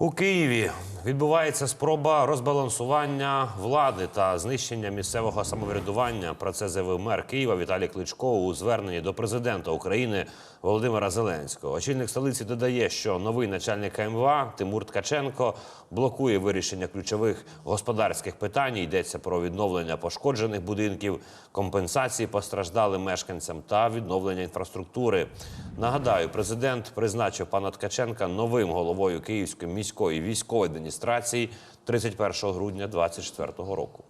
У Києві відбувається спроба розбалансування влади та знищення місцевого самоврядування. Про це заявив мер Києва Віталій Кличко у зверненні до президента України Володимира Зеленського. Очільник столиці додає, що новий начальник МВА Тимур Ткаченко блокує вирішення ключових господарських питань. Йдеться про відновлення пошкоджених будинків, компенсації постраждалим мешканцям та відновлення інфраструктури. Нагадаю, президент призначив пана Ткаченка новим головою Київської міської військової адміністрації 31 грудня 2024 року.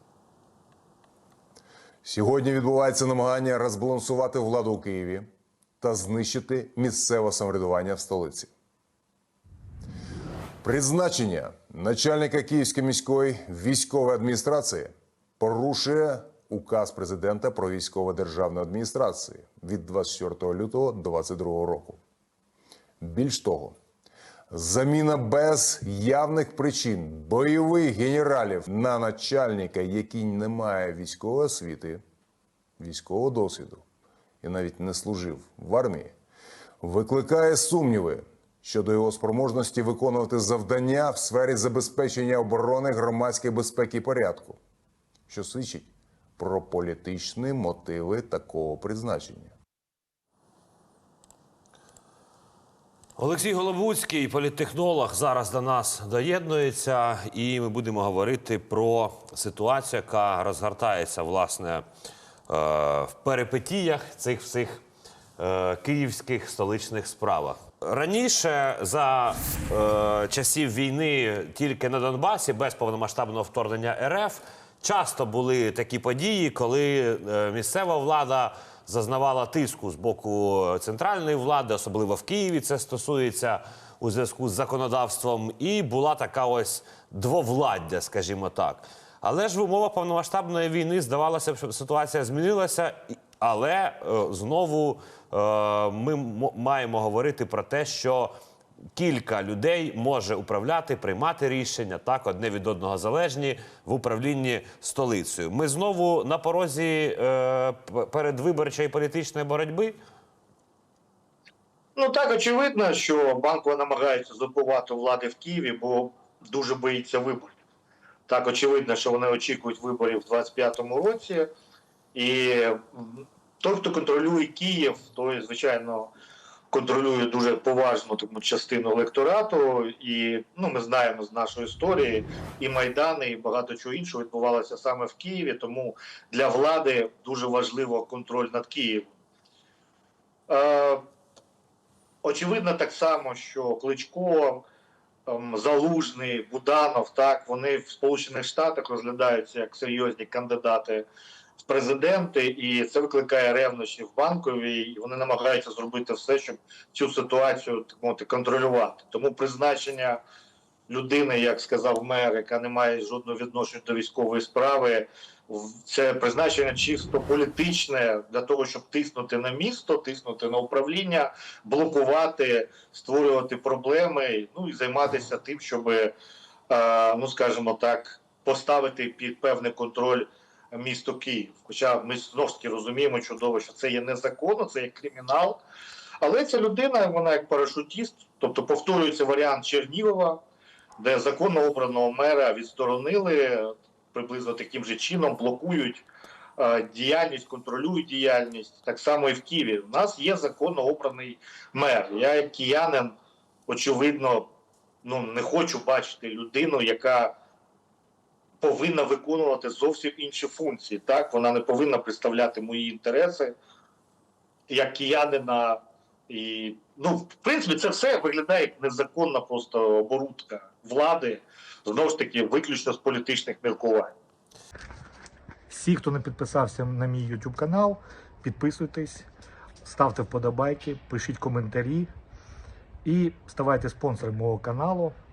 Сьогодні відбувається намагання розбалансувати владу у Києві та знищити місцеве самоврядування в столиці. Призначення начальника Київської міської військової адміністрації порушує указ президента про військово державну адміністрацію від 24 лютого 2022 року. Більш того, заміна без явних причин бойових генералів на начальника, який не має військової освіти, військового досвіду і навіть не служив в армії, викликає сумніви щодо його спроможності виконувати завдання в сфері забезпечення оборони громадської безпеки і порядку, що свідчить про політичні мотиви такого призначення. Олексій Голобуцький, політтехнолог, зараз до нас доєднується, і ми будемо говорити про ситуацію, яка розгортається власне е, в перипетіях цих всіх е, київських столичних справах. Раніше за е, часів війни тільки на Донбасі без повномасштабного вторгнення РФ часто були такі події, коли е, місцева влада зазнавала тиску з боку центральної влади, особливо в Києві це стосується у зв'язку з законодавством, і була така ось двовладдя, скажімо так. Але ж в умовах повномасштабної війни здавалося б, що ситуація змінилася, але е, знову е, ми маємо говорити про те, що кілька людей може управляти, приймати рішення, так одне від одного залежні в управлінні столицею. Ми знову на порозі е, передвиборчої політичної боротьби. Ну так очевидно, що банкова намагається здобувати влади в Києві, бо дуже боїться виборів. Так очевидно, що вони очікують виборів в 25-му році, і той, хто контролює Київ, той, звичайно, контролює дуже поважну таку частину електорату. І ну, ми знаємо з нашої історії і Майдани, і багато чого іншого відбувалося саме в Києві. Тому для влади дуже важливо контроль над Києвом. Е, Очевидно, так само, що Кличко, ем, Залужний, Буданов, так вони в Сполучених Штатах розглядаються як серйозні кандидати президенти, і це викликає ревнощі в банковій. І вони намагаються зробити все, щоб цю ситуацію так мовити контролювати. Тому призначення людини, як сказав мер, яка не має жодного відношення до військової справи. Це призначення чисто політичне для того, щоб тиснути на місто, тиснути на управління, блокувати, створювати проблеми, ну і займатися тим, щоб, е, ну скажімо так, поставити під певний контроль місто Київ. Хоча ми знову ж таки розуміємо чудово, що це є незаконно, це є кримінал. Але ця людина, вона як парашутіст, тобто повторюється варіант Чернігова, де законно обраного мера відсторонили приблизно таким же чином, блокують е, діяльність, контролюють діяльність. Так само і в Києві. У нас є законно обраний мер. Я, як киянин, очевидно, ну не хочу бачити людину, яка повинна виконувати зовсім інші функції. Так, вона не повинна представляти мої інтереси як киянина. І ну, в принципі, це все виглядає як незаконна просто оборудка влади, знову ж таки, виключно з політичних міркувань. Всі, хто не підписався на мій YouTube канал, підписуйтесь, ставте вподобайки, пишіть коментарі і ставайте спонсором мого каналу.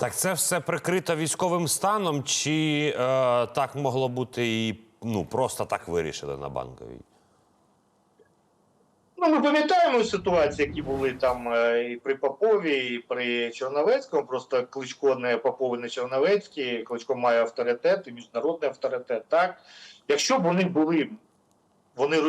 Так, це все прикрито військовим станом, чи е, так могло бути і ну, просто так вирішили на банковій? Ну, ми пам'ятаємо ситуації, які були там е, і при Попові, і при Черновецькому. Просто Кличко не Попов, не Черновецький. Кличко має авторитет і міжнародний авторитет. Так, якщо б вони були, вони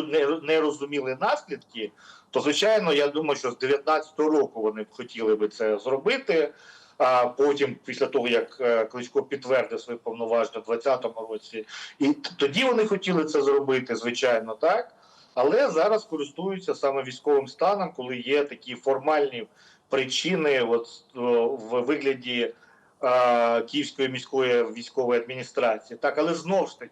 не розуміли наслідки, то звичайно, я думаю, що з 19-го року вони б хотіли би це зробити. А потім, після того як е, Кличко підтвердив свої повноваження у 2020 році, і тоді вони хотіли це зробити, звичайно, так. Але зараз користуються саме військовим станом, коли є такі формальні причини, от в вигляді е, Київської міської військової адміністрації. Так, але знову ж таки,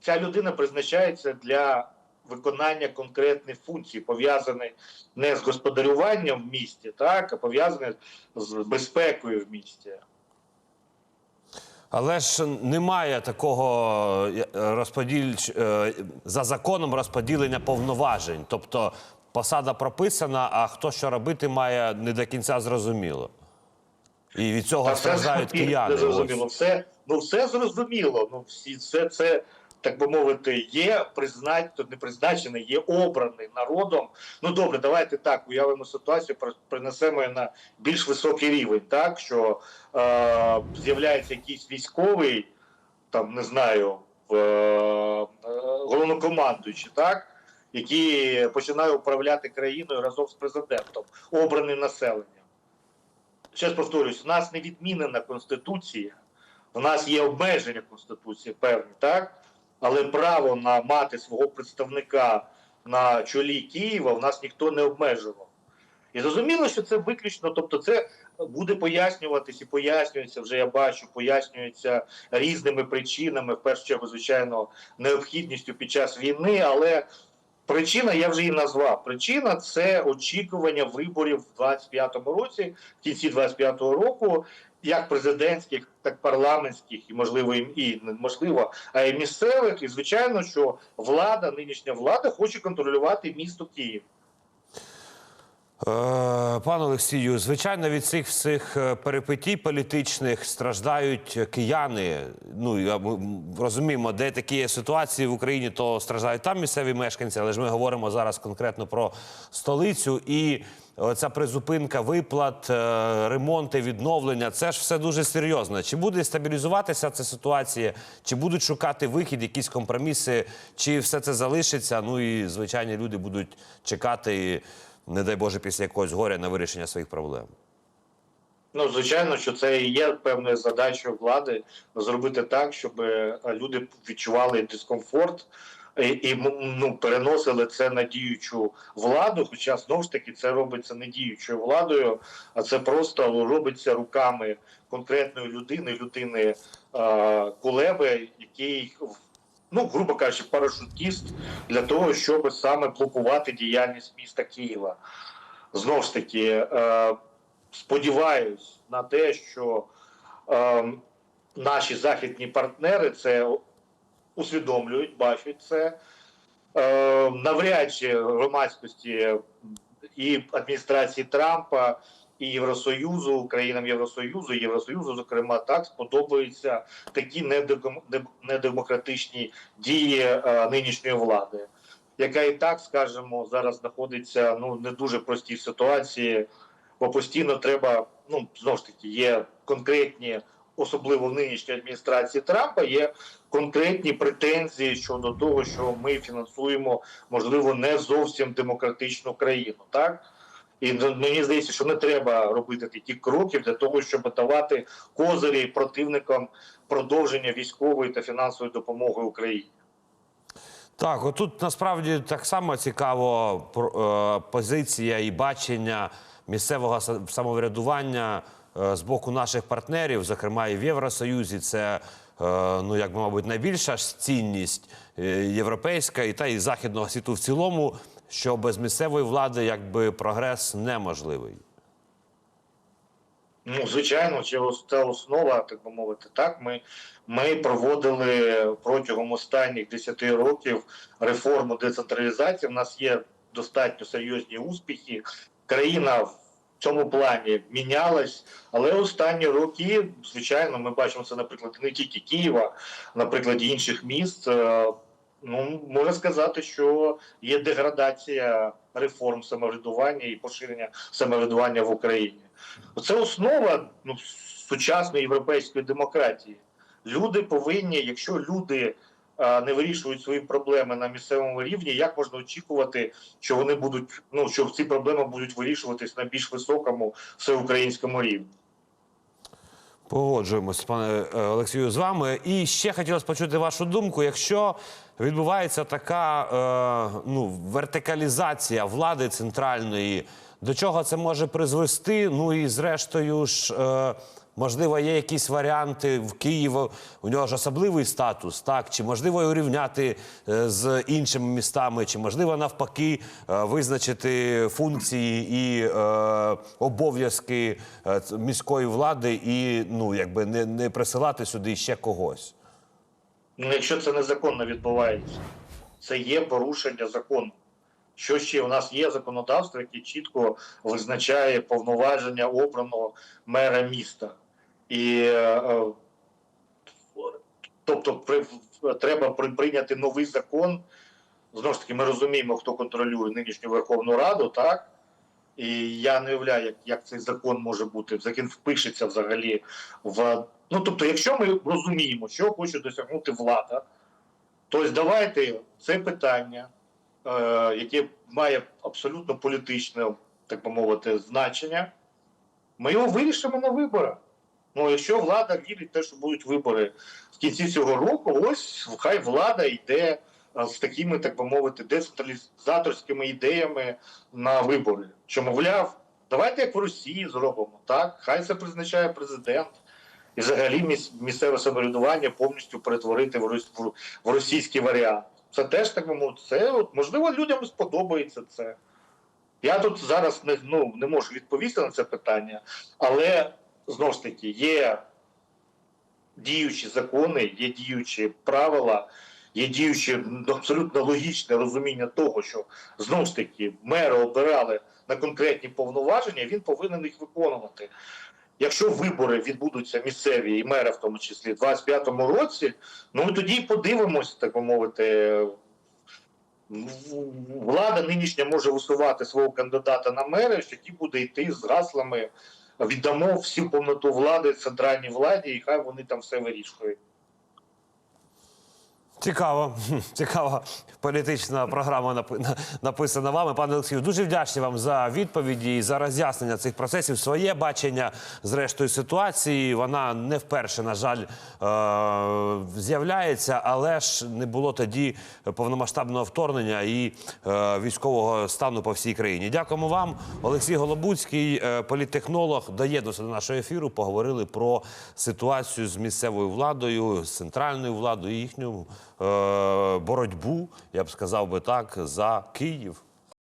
ця людина призначається для виконання конкретних функцій, пов'язаних не з господарюванням в місті, так, а пов'язаних з безпекою в місті. Але ж немає такого е, розподіль е, за законом розподілення повноважень. Тобто посада прописана, а хто що робити має не до кінця зрозуміло. І від цього страждають кияни. Все зрозуміло. Все, ну все зрозуміло. Ну всі все це, так би мовити, є признач, не призначений, є обраний народом. Ну добре, давайте так уявимо ситуацію, принесемо на більш високий рівень, так що е, з'являється якийсь військовий, там не знаю, в, е, головнокомандуючий, так. Який починає управляти країною разом з президентом, обраним населенням. Ще раз повторюсь, у нас не відмінена конституція, у нас є обмеження конституції певні, так? Але право на мати свого представника на чолі Києва в нас ніхто не обмежував. І зрозуміло, що це виключно, тобто це буде пояснюватись і пояснюється, вже я бачу, пояснюється різними причинами, в першу чергу, звичайно, необхідністю під час війни, але Причина я вже її назвав. Причина це очікування виборів в 25-му році, в кінці 25-го року, як президентських, так парламентських, і можливо і можливо, а й місцевих. І звичайно, що влада, нинішня влада, хоче контролювати місто Київ. Е, Пане Олексію, звичайно, від цих всіх е, перипетій політичних страждають кияни. Ну я- розуміємо, де такі є ситуації в Україні, то страждають там місцеві мешканці, але ж ми говоримо зараз конкретно про столицю і. Ця призупинка виплат, е, ремонти, відновлення це ж все дуже серйозно. Чи буде стабілізуватися ця ситуація, чи будуть шукати вихід, якісь компроміси, чи все це залишиться? Ну і звичайні люди будуть чекати не дай Боже, після якогось горя на вирішення своїх проблем. Ну, звичайно, що це і є певною задачою влади зробити так, щоб е, люди відчували дискомфорт і, і ну, переносили це на діючу владу. Хоча знову ж таки це робиться не діючою владою, а це просто робиться руками конкретної людини, людини е, Кулеби, який ну, грубо кажучи, парашутіст для того, щоб саме блокувати діяльність міста Києва. Знову ж таки. Е, сподіваюсь на те, що е, наші західні партнери це усвідомлюють, бачать це. Е, навряд чи громадськості і адміністрації Трампа, і Євросоюзу, країнам Євросоюзу, Євросоюзу, зокрема, так сподобаються такі недемократичні дії е, нинішньої влади, яка і так, скажімо, зараз знаходиться ну не дуже простій ситуації бо постійно треба, ну знову ж таки, є конкретні, особливо в нинішній адміністрації Трампа, є конкретні претензії щодо того, що ми фінансуємо, можливо, не зовсім демократичну країну, так. І ну, мені здається, що не треба робити такі кроки для того, щоб давати козирі противникам продовження військової та фінансової допомоги Україні. Так, отут насправді так само цікаво е, позиція і бачення місцевого самоврядування е, з боку наших партнерів, зокрема і в Євросоюзі. Це е, ну як би, мабуть, найбільша цінність європейська і та і західного світу в цілому, що без місцевої влади якби прогрес неможливий. Ну, звичайно, це основа, так би мовити. Так, ми, ми проводили протягом останніх 10 років реформу децентралізації. У нас є достатньо серйозні успіхи. Країна в цьому плані мінялась, але останні роки, звичайно, ми бачимо це, наприклад, не тільки Києва, на прикладі інших міст. Ну, можна сказати, що є деградація реформ самоврядування і поширення самоврядування в Україні. Це основа ну, сучасної європейської демократії. Люди повинні, якщо люди а, не вирішують свої проблеми на місцевому рівні, як можна очікувати, що вони будуть ну що ці проблеми будуть вирішуватись на більш високому всеукраїнському рівні? Погоджуємось, пане е, Олексію, з вами. І ще хотілося почути вашу думку. Якщо відбувається така е, ну, вертикалізація влади центральної, до чого це може призвести? Ну і зрештою ж, е, можливо, є якісь варіанти в Києві, у нього ж особливий статус, так? Чи можливо його рівняти е, з іншими містами, чи можливо навпаки е, визначити функції і е, обов'язки е, міської влади і ну якби не, не присилати сюди ще когось. Ну, якщо це незаконно відбувається, це є порушення закону. Що ще у нас є законодавство, яке чітко визначає повноваження обраного мера міста. І е, тобто при, треба при, прийняти новий закон. Знову ж таки, ми розуміємо, хто контролює нинішню Верховну Раду, так? І я не уявляю, як, як цей закон може бути, як він впишеться взагалі в. Ну тобто, якщо ми розуміємо, що хоче досягнути влада, то давайте це питання, е, яке має абсолютно політичне, так би мовити, значення, ми його вирішимо на виборах. Ну, якщо влада вірить те, що будуть вибори в кінці цього року, ось хай влада йде з такими, так би мовити, децентралізаторськими ідеями на вибори. Що, мовляв, давайте як в Росії зробимо, так? Хай це призначає президент. І взагалі місцеве самоврядування повністю перетворити в російський варіант. Це теж так би мовити. Це от, можливо людям сподобається це. Я тут зараз не, ну, не можу відповісти на це питання, але знову ж таки є діючі закони, є діючі правила, є діюче ну, абсолютно логічне розуміння того, що знову ж таки мера обирали на конкретні повноваження, він повинен їх виконувати. Якщо вибори відбудуться місцеві і мера, в тому числі, в 25-му році, ну тоді й подивимось, так би мовити. Влада нинішня може висувати свого кандидата на мера, що ті буде йти з гаслами віддамо всю повноту влади центральній владі, і хай вони там все вирішують. Цікаво, цікава політична програма напи- написана вами. Пане Олексію, дуже вдячні вам за відповіді і за роз'яснення цих процесів. Своє бачення зрештою ситуації. Вона не вперше, на жаль, е- з'являється, але ж не було тоді повномасштабного вторгнення і е- військового стану по всій країні. Дякуємо вам, Олексій Голобуцький, е- політтехнолог, доєднався до нашого ефіру. Поговорили про ситуацію з місцевою владою, з центральною владою і їхню боротьбу, я б сказав би так, за Київ.